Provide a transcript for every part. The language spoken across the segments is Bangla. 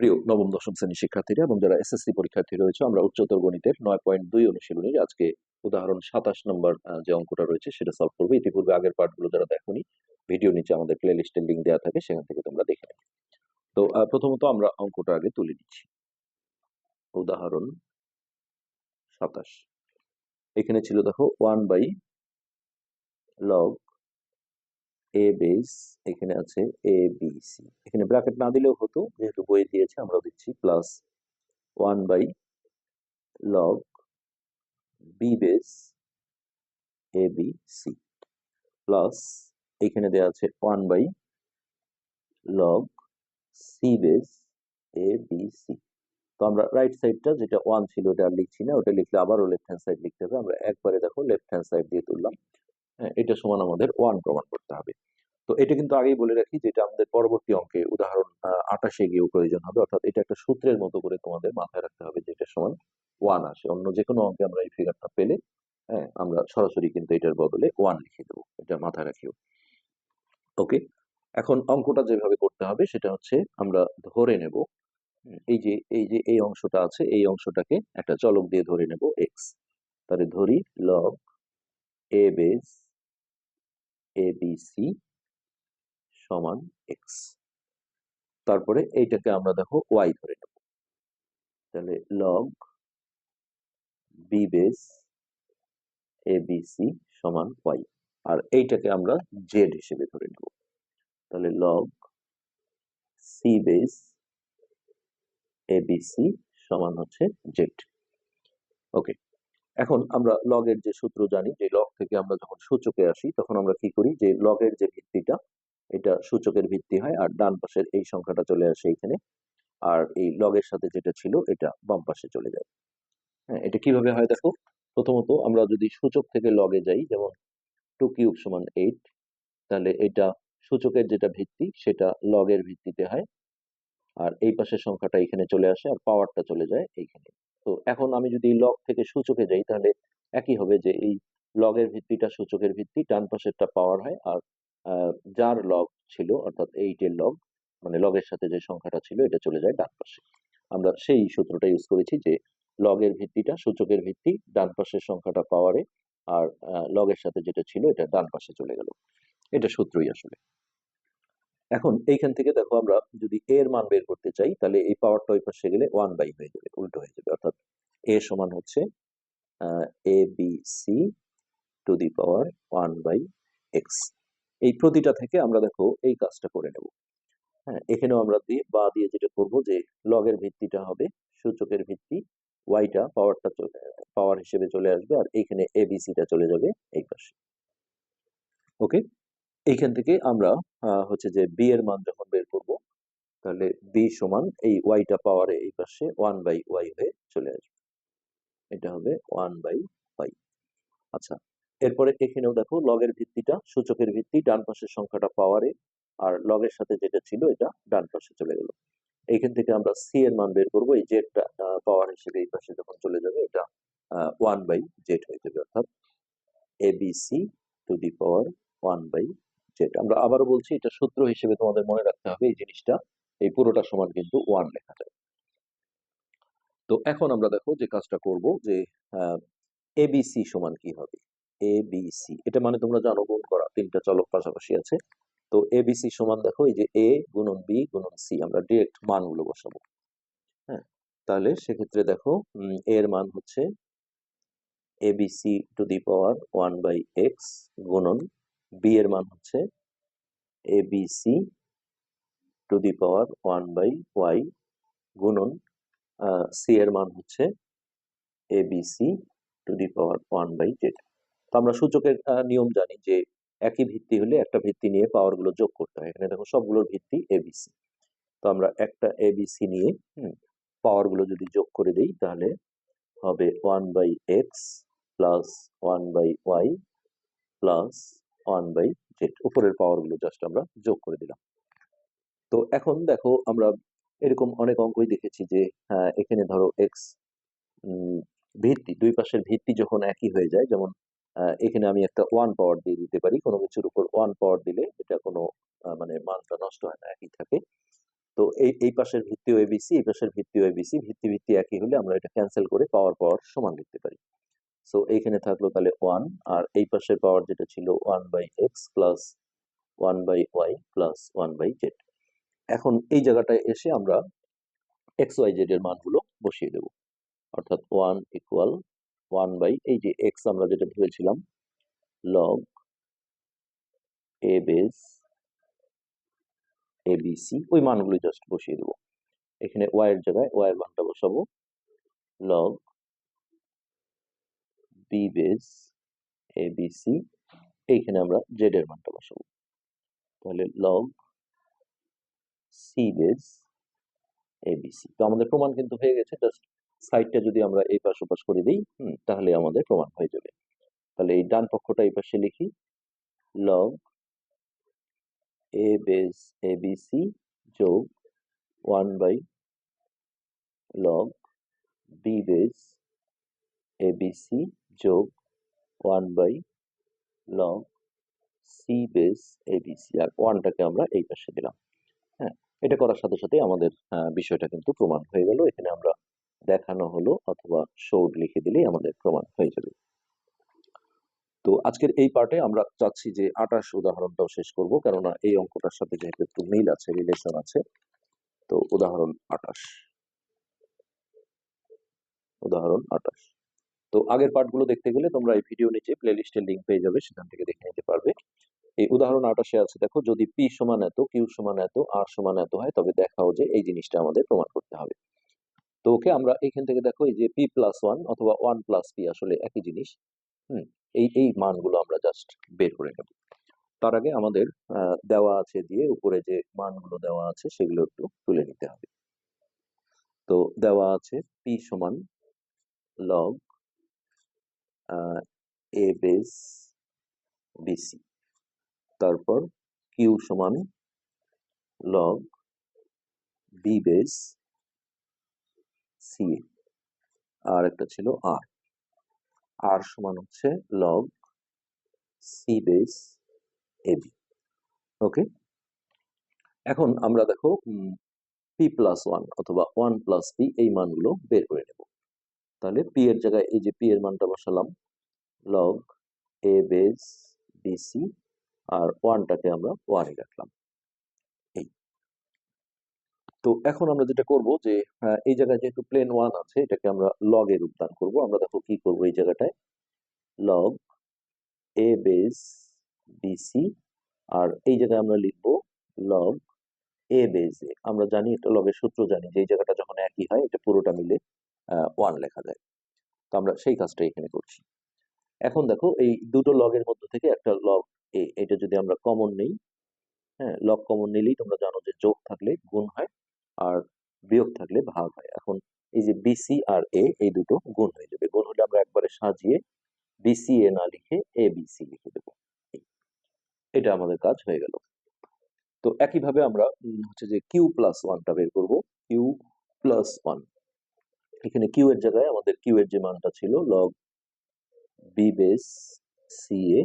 প্রিয় নবম, দশম শ্রেণির শিক্ষার্থীরা এবং যারা এসএসসি পরীক্ষার্থী রয়েছে, আমরা উচ্চতর গণিতের নয় পয়েন্ট দুই অনুশীলনীর আজকে উদাহরণ সাতাশ নম্বর যে অঙ্কটা রয়েছে সেটা সলভ করব। ইতিপূর্বে আগের পার্টগুলো যারা দেখোনি ভিডিও নিচে আমাদের প্লে লিস্টের লিঙ্ক দেওয়া থাকে, সেখান থেকে তোমরা দেখে নেবে। তো প্রথমত আমরা অঙ্কটা আগে তুলে নিচ্ছি। উদাহরণ সাতাশ। এখানে ছিল দেখো one by log A base এখানে আছে এ বি সি এখানে ব্র্যাকেট না দিলেও হতো, যেহেতু বই দিয়েছে, আমরা দিচ্ছি plus one by log B base A B C plus এখানে দেওয়া আছে one by log C base A B C তো আমরা রাইট সাইডটা যেটা ওয়ান ছিল, ওটা আর লিখছি না, ওটা লিখলে আবারও লেফট হ্যান্ড সাইড লিখতে হবে। আমরা একবারে দেখো লেফট হ্যান্ড সাইড দিয়ে তুললাম। এটা সমান আমাদের ওয়ান প্রমাণ করতে হবে। তো এটা কিন্তু আগেই বলে রাখি যেটা আমাদের পরবর্তী অঙ্কে উদাহরণ আটাশে গিয়েও প্রয়োজন হবে, অর্থাৎ এটা একটা সূত্রের মতো করে তোমাদের মাথায় রাখতে হবে যেটা সমান ওয়ান আসে। অন্য যে কোনো অঙ্কে আমরা এই ফিগারটা পেলে হ্যাঁ আমরা সরাসরি কিন্তু এটার বদলে ওয়ান লিখে দেবো। এটা মাথায় রাখিও। ওকে এখন অঙ্কটা যেভাবে করতে হবে সেটা হচ্ছে আমরা ধরে নেব এই যে এই যে, এই অংশটা আছে, এই অংশটাকে একটা চলক দিয়ে ধরে নেব এক্স তাহলে ধরি log A base A B C সমান এক্স তারপরে এইটাকে আমরা দেখো ওয়াই ধরে নেব। তাহলে log B base A B C সমান ওয়াই আর এইটাকে আমরা জেড হিসেবে ধরে নেব। তাহলে log C base A B C সমান হচ্ছে জেড ওকে এখন আমরা লগের যে সূত্র জানি, যে লগ থেকে আমরা যখন সূচকে আসি, তখন আমরা কি করি? যে লগের যে ভিত্তিটা, এটা সূচকের ভিত্তি হয় আর ডান পাশের এই সংখ্যাটা চলে আসে এখানে আর এই লগের সাথে যেটা ছিল, এটা বাম পাশে চলে যায়। হ্যাঁ এটা কীভাবে হয় দেখো? প্রথমত আমরা যদি সূচক থেকে লগে যাই, যেমন টু কিউব সমান এইট তাহলে এটা সূচকের যেটা ভিত্তি, সেটা লগের ভিত্তিতে হয়। আর এই পাশের সংখ্যাটা এখানে চলে আসে আর পাওয়ারটা চলে যায় এইখানে। তো এখন আমি যদি লগ থেকে সূচকে যাই, তাহলে একই হবে যে এই লগের ভিত্তিটা সূচকের ভিত্তি, ডান পাশেরটা পাওয়ার হয় আর যার লগ ছিল, অর্থাৎ এইটের লগ মানে লগের সাথে যে সংখ্যাটা ছিল, এটা চলে যায় ডান পাশে। আমরা সেই সূত্রটা ইউজ করেছি যে লগের ভিত্তিটা সূচকের ভিত্তি, ডান পাশের সংখ্যাটা পাওয়ারে আর লগের সাথে যেটা ছিল, এটা ডান পাশে চলে গেল। এটা সূত্রই আসলে। এখন এইখান থেকে দেখো আমরা যদি এ এর মান বের করতে চাই, তাহলে এই পাওয়ারটা ওই পাশে গেলে ওয়ান বাই হয়ে যাবে, উল্টো হয়ে যাবে। অর্থাৎ এ সমান হচ্ছে A B C to the power one by X এই প্রতিটা থেকে আমরা দেখো এই কাজটা করে নেব। হ্যাঁ এখানেও আমরা দিয়ে, বা দিয়ে যেটা করব যে লগের ভিত্তিটা হবে, সূচকের ভিত্তি ওয়াইটা পাওয়ারটা চলে পাওয়ার হিসেবে চলে আসবে, আর এইখানে এবিসিটা চলে যাবে এই পাশে। ওকে এইখান থেকে আমরা হচ্ছে যে বি এর মান যখন বের করব, তাহলে বি সমান এই ওয়াইটা পাওয়ারে এই পাশে ওয়ান বাই ওয়াই হয়ে চলে আসবে। এটা হবে ওয়ান বাই ওয়াই আচ্ছা এরপরে এখানেও দেখো লগের ভিত্তিটা, সূচকের ভিত্তি, ডান পাশের সংখ্যাটা পাওয়ারে আর লগের সাথে যেটা ছিল এটা ডান পাশে চলে গেল। এইখান থেকে আমরা সি এর মান বের করব, এই জেডটা পাওয়ার হিসেবে এই পাশে যখন চলে যাবে এটা ওয়ান বাই জেড হয়ে যাবে। অর্থাৎ A B C to the power one by Z আমরা আবারও বলছি, এটা সূত্র হিসেবে তোমাদের মনে রাখতে হবে এই জিনিসটা। এই পুরোটা সমান কিন্তু ওয়ান লেখা যায়। তো এখন আমরা দেখো যে কাজটা করব যে এবিসি সমান কি হবে? এবিসি এটা মানে তোমরা জানো গুণ করা, তিনটা চলক পাশাপাশি আছে। তো এবিসি সমান দেখো, এই যে এ গুণন বি গুণন সি আমরা ডিরেক্ট মানগুলো বসাবো। হ্যাঁ তাহলে সেক্ষেত্রে দেখো এর মান হচ্ছে ABC to the power one by X গুণন বি এর মান হচ্ছে ABC to the power one by Y গুণন সি এর মান হচ্ছে ABC to the power one by Z তো আমরা সূচকের নিয়ম জানি যে একই ভিত্তি হলে একটা ভিত্তি নিয়ে পাওয়ারগুলো যোগ করতে হয়। এখানে দেখো সবগুলোর ভিত্তি এবিসি তো আমরা একটা এবিসি নিয়ে পাওয়ারগুলো যদি যোগ করে দেই তাহলে হবে one by X plus one by Y plus one by Z উপরের পাওয়ারগুলো জাস্ট আমরা যোগ করে দিলাম। তো এখন দেখো আমরা এরকম অনেক অঙ্কই দেখেছি যে হ্যাঁ, এখানে ধরো এক্স ভিত্তি দুই পাশের ভিত্তি যখন একই হয়ে যায় যেমন এখানে আমি একটা ওয়ান পাওয়ার দিয়ে দিতে পারি কোনো কিছুর উপর ওয়ান পাওয়ার দিলে এটা কোনো মানে মানটা নষ্ট হয় না একই থাকে। তো এই এই পাশের ভিত্তিও এবিসি এই পাশের ভিত্তিও এবিসি ভিত্তি ভিত্তি একই হলে আমরা এটা ক্যান্সেল করে পাওয়ার পাওয়ার সমান লিখতে পারি। সো এইখানে থাকল তাহলে ওয়ান আর এই পাশের পাওয়ার যেটা ছিল one by X plus one by Y plus one by Z এখন এই জায়গাটায় এসে আমরা এক্স ওয়াই জেড এর মানগুলো বসিয়ে দেব। অর্থাৎ ওয়ান ইকুয়াল ওয়ান বাই এই যে এক্স আমরা যেটা ভেবেছিলাম log A base A B C ওই মানগুলো জাস্ট বসিয়ে দেবো। এখানে ওয়াই এর জায়গায় ওয়াই এর মানটা বসাবো। Log B base A B C এইখানে আমরা জেড এর মানটা বসাবো। তাহলে log C base A B C তো আমাদের প্রমাণ কিন্তু হয়ে গেছে জাস্ট সাইডটা যদি আমরা এই পাশ ওপাশ করে দিই তাহলে আমাদের প্রমাণ হয়ে যাবে। তাহলে এই ডান পক্ষটা এই পাশে লিখি log A base A B C যোগ one by log base A B C যোগ one by log C base A B C আর ওয়ানটাকে আমরা এই পাশে দিলাম। হ্যাঁ এটা করার সাথে সাথে আমাদের বিষয়টা কিন্তু প্রমাণ হয়ে গেল। এখানে আমরা দেখানো হলো অথবা শোড লিখে দিলেই আমাদের প্রমাণ হয়ে যাবে। তো আজকের এই পার্টে আমরা চাচ্ছি যে আটাশ উদাহরণটাও শেষ করব, কেননা এই অঙ্কটার সাথে যেহেতু একটু মিল আছে রিলেশন আছে, তো উদাহরণ আটাশ উদাহরণ আটাশ তো আগের পার্টগুলো দেখতে গেলে তোমরা এই ভিডিও নিচে প্লে লিস্টের লিঙ্ক পেয়ে যাবে, সেখান থেকে দেখে নিতে পারবে। এই উদাহরণ আটাশে আছে, দেখো, যদি পি সমান এত কিউ সমান এত আর সমান এত হয়, তবে দেখাও যে এই জিনিসটা আমাদের প্রমাণ করতে হবে। তো ওকে, আমরা এখান থেকে দেখো, এই যে পি প্লাস ওয়ান অথবা ওয়ান প্লাস পি আসলে একই জিনিস, হুম, এই এই মানগুলো আমরা জাস্ট বের করে নেব। তার আগে আমাদের দেওয়া আছে দিয়ে উপরে যে মানগুলো দেওয়া আছে, সেগুলো একটু তুলে নিতে হবে। তো দেওয়া আছে পি সমান লগ এ বেস বিসি তারপর কিউ সমান লগ বি বেস সি আর একটা ছিল আর আর সমান হচ্ছে log C base AB okay এখন আমরা দেখো পি প্লাস ওয়ান অথবা ওয়ান প্লাস পি এই মানগুলো বের করে নেব। তাহলে পি এর জায়গায় এই যে পি এর মানটা বসালাম। Log A base B C আর ওয়ানটাকে আমরা ওয়ানে রাখলাম। এই। তো এখন আমরা যেটা করব যে এই জায়গায় যেহেতু প্লেন ওয়ান আছে, এটাকে আমরা লগ এ রূপদান করব। আমরা দেখো কি করব এই জায়গাটায়? Log A base B C আর এই জায়গায় আমরা লিখব লগ এ বেস এ আমরা জানি এটা লগের সূত্র জানি যে এই জায়গাটা যখন একই হয়, এটা পুরোটা মিলে ওয়ান লেখা যায়। তো আমরা সেই কাজটা এখানে করছি। এখন দেখো, এই দুটো লগের মধ্যে থেকে একটা লগ এ এটা যদি আমরা কমন নেই হ্যাঁ লগ কমন নিলেই তোমরা জানো যে যোগ থাকলে গুণ হয় আর বিয়োগ থাকলে ভাগ হয়। এখন এই যে বিসি আর এ এই দুটো গুণ হয়ে যাবে। গুণ হলে আমরা একবারে সাজিয়ে বিসি এ না লিখে এ বিসি লিখে দেবো। এটা আমাদের কাজ হয়ে গেল। তো একইভাবে আমরা হচ্ছে যে কিউ প্লাস ওয়ানটা বের করব। কিউ প্লাস ওয়ান এখানে কিউ এর জায়গায় আমাদের কিউ এর যে মানটা ছিল log B base C A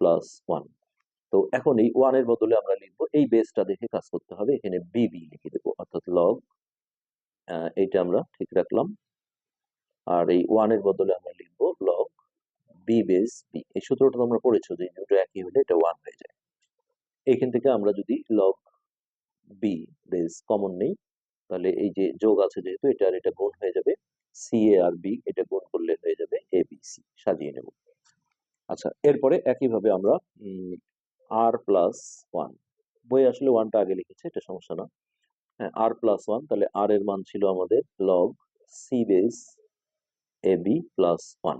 plus one তো এখন এই ওয়ানের বদলে আমরা লিখব এই বেসটা দেখে কাজ করতে হবে, এখানে বিবি লিখে দেবো, অর্থাৎ লগ এইটা আমরা ঠিক রাখলাম। আর এই ওয়ানের বদলে আমরা লিখব লগ বি বেস বি এই সূত্রটা তোমরা পড়েছো যে দুটো একই হলে এটা ওয়ান হয়ে যায়। এইখান থেকে আমরা যদি লগ বি বেস কমন নেই তাহলে এই যে যোগ আছে যেহেতু, এটা আর এটা গুণ হয়ে যাবে সি এ আর বি এটা গুণ করলে হয়ে যাবে এ বি সি সাজিয়ে নেব। আচ্ছা এরপরে একইভাবে আমরা আর প্লাস ওয়ান বই আসলে ওয়ানটা আগে লিখেছে, এটা সমস্যা না। হ্যাঁ আর প্লাস ওয়ান তাহলে আর এর মান ছিল আমাদের log C base A B plus one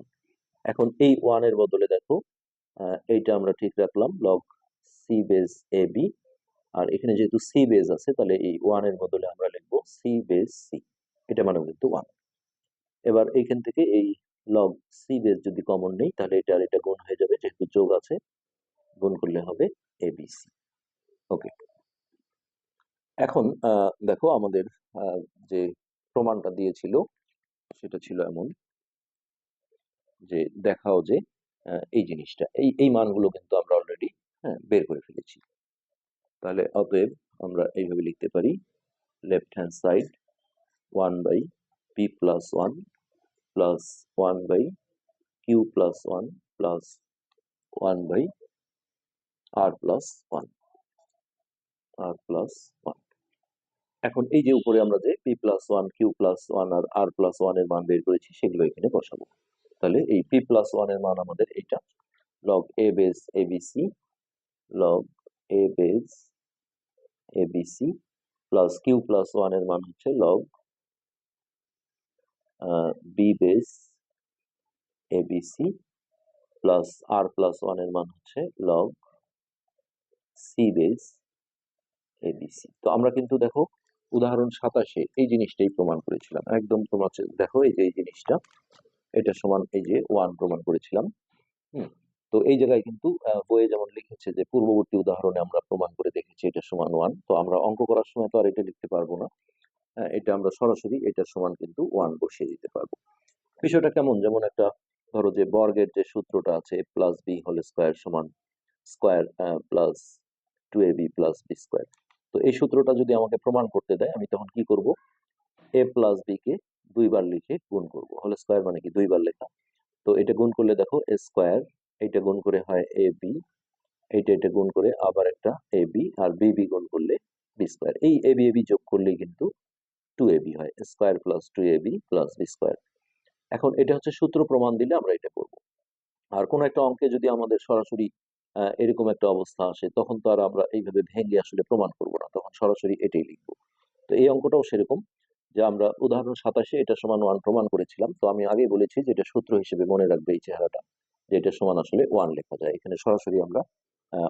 এখন এই ওয়ানের বদলে দেখো এইটা আমরা ঠিক রাখলাম log C base A B আর এখানে যেহেতু সি বেস আছে, তাহলে এই ওয়ানের বদলে আমরা লিখব সি বেস সি এটা মানে কিন্তু ওয়ান এবার এইখান থেকে এই লগ সি বেস যদি কমন নেই, তাহলে এটা আর এটা গুণ হয়ে যাবে, যেহেতু যোগ আছে, গুণ করলে হবে এ বি সি ওকে এখন দেখো আমাদের যে প্রমাণটা দিয়েছিল, সেটা ছিল এমন যে দেখাও যে এই জিনিসটা, এই এই মানগুলো কিন্তু আমরা অলরেডি হ্যাঁ বের করে ফেলেছি। তাহলে অতএব আমরা এইভাবে লিখতে পারি left hand side one by P plus one plus one by Q plus one plus one by R plus one R plus one এখন এই যে উপরে আমরা যে P plus one Q plus one আর আর প্লাস ওয়ানের মান বের করেছি, সেগুলো এখানে বসাবো। তাহলে এই পি প্লাস ওয়ানের মান আমাদের এটা log A base A B C log A base A B C plus Q plus ওয়ানের মান হচ্ছে log B base A B C plus R plus ওয়ানের মান হচ্ছে লগ সি বেস এবিসি তো আমরা কিন্তু দেখো উদাহরণ সাতাশে এই জিনিসটাই প্রমাণ করেছিলাম। একদম তোমার দেখো এই যে এই জিনিসটা, এটা সমান এই যে ওয়ান প্রমাণ করেছিলাম। হুম। তো এই জায়গায় কিন্তু বইয়ে যেমন লিখেছে যে, পূর্ববর্তী উদাহরণে আমরা প্রমাণ করে দেখেছি এটা সমান ওয়ান তো আমরা অঙ্ক করার সময় তো আর এটা লিখতে পারব না। এটা আমরা সরাসরি এটা সমান কিন্তু ওয়ান বসিয়ে দিতে পারব। বিষয়টা কেমন? যেমন একটা, ধরো যে, বর্গের যে সূত্রটা আছে প্লাস বি হোল স্কোয়ার সমান square plus two A B plus B square তো এই সূত্রটা যদি আমাকে প্রমাণ করতে দেয়, আমি তখন কি করব? এ প্লাস বি কে দুইবার লিখে গুণ করব। হোল স্কোয়ার মানে কি? দুইবার লেখা। তো এটা গুণ করলে দেখো এ স্কোয়ার এইটা গুণ করে হয় এ বি, এইটা এটা গুণ করে আবার একটা এ বি আর বি বি গুণ করলে বি স্কোয়ার। এই এ বি এ বি যোগ করলেই কিন্তু টু এ বি হয়, square plus two A B plus B square. এখন এটা হচ্ছে সূত্র প্রমাণ দিলে আমরা এটা করব। আর কোনো একটা অঙ্কে যদি আমাদের সরাসরি এরকম একটা অবস্থা আসে, তখন তো আর আমরা এইভাবে ভেঙে আসলে প্রমাণ করব না, তখন সরাসরি এটাই লিখব। তো এই অঙ্কটাও সেরকম যে আমরা উদাহরণ সাতাশে এটা সমান ওয়ান প্রমাণ করেছিলাম। তো আমি আগেই বলেছি যে এটা সূত্র হিসেবে মনে রাখবে এই চেহারাটা। যে এটা সমান আসলে ওয়ান লেখা যায়। এখানে সরাসরি আমরা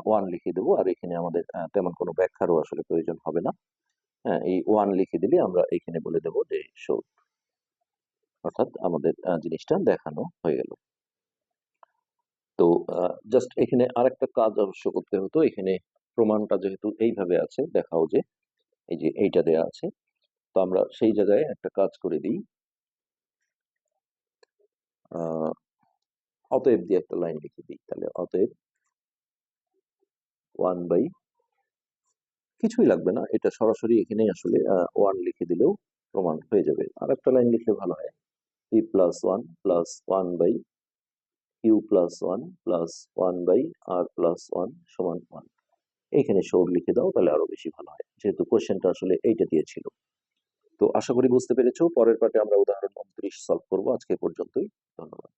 ওয়ান লিখে দেবো আর এখানে আমাদের তেমন কোনো ব্যাখ্যারও আসলে প্রয়োজন হবে না। হ্যাঁ এই ওয়ান লিখে দিলে আমরা এখানে বলে দেবো যে শো অর্থাৎ আমাদের জিনিসটা দেখানো হয়ে গেল। তো জাস্ট এখানে আরেকটা কাজ অবশ্য করতে হতো এখানে প্রমাণটা যেহেতু এইভাবে আছে, দেখাও যে, এই যে এইটা দেয়া আছে। তো আমরা সেই জায়গায় একটা কাজ করে দিই। অতএব দিয়ে একটা লাইন লিখে দিই, তাহলে অতএব ওয়ান বাই কিছুই লাগবে না, এটা সরাসরি এখানে আসলে ওয়ান লিখে দিলেও প্রমাণ হয়ে যাবে। আর একটা লাইন লিখলে ভালো হয় P plus one plus one by Q plus one plus one by R plus one সমান ওয়ান এখানে সৌর লিখে দাও, তাহলে আরও বেশি ভালো হয়, যেহেতু কোশ্চেনটা আসলে এইটা দিয়েছিল তো আশা করি বুঝতে পেরেছ, পরের পার্টে আমরা উদাহরণ উনত্রিশ সলভ করব, আজকে পর্যন্তই, ধন্যবাদ।